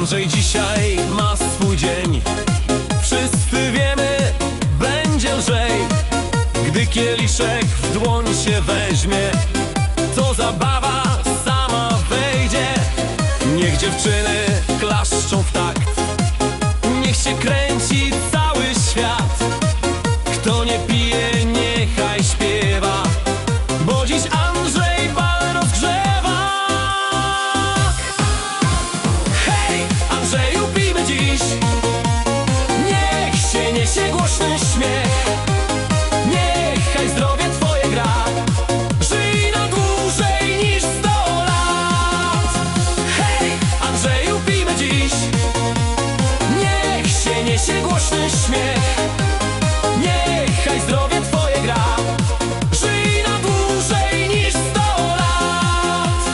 Andrzej dzisiaj ma swój dzień. Wszyscy wiemy, będzie lżej. Gdy kieliszek w dłoń się weźmie To zabawa sama wejdzie. Niech dziewczyny głośny śmiech. Niechaj zdrowie twoje gra. Żyj na dłużej niż sto lat. Hej, Andrzeju, pijmy dziś. Niech się niesie głośny śmiech. Niechaj zdrowie twoje gra. Żyj na dłużej niż sto lat.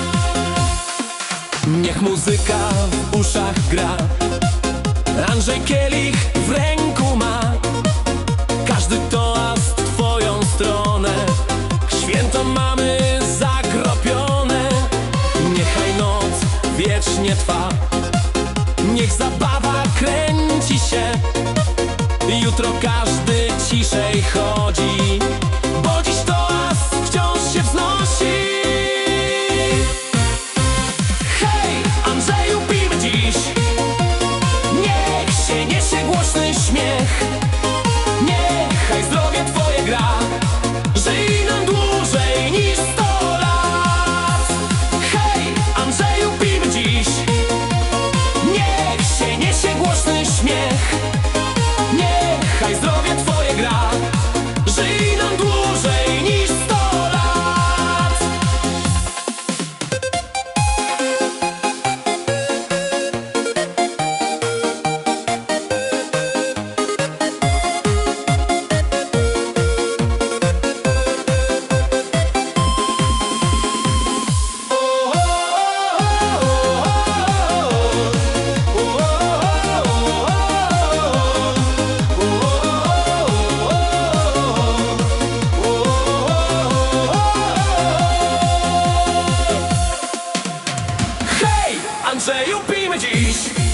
Niech muzyka w uszach gra. Andrzej Kielich w ręku ma Niech zabawa kręci się. Jutro każdy ciszej chodzi Hej, Andrzeju, pijmy dziś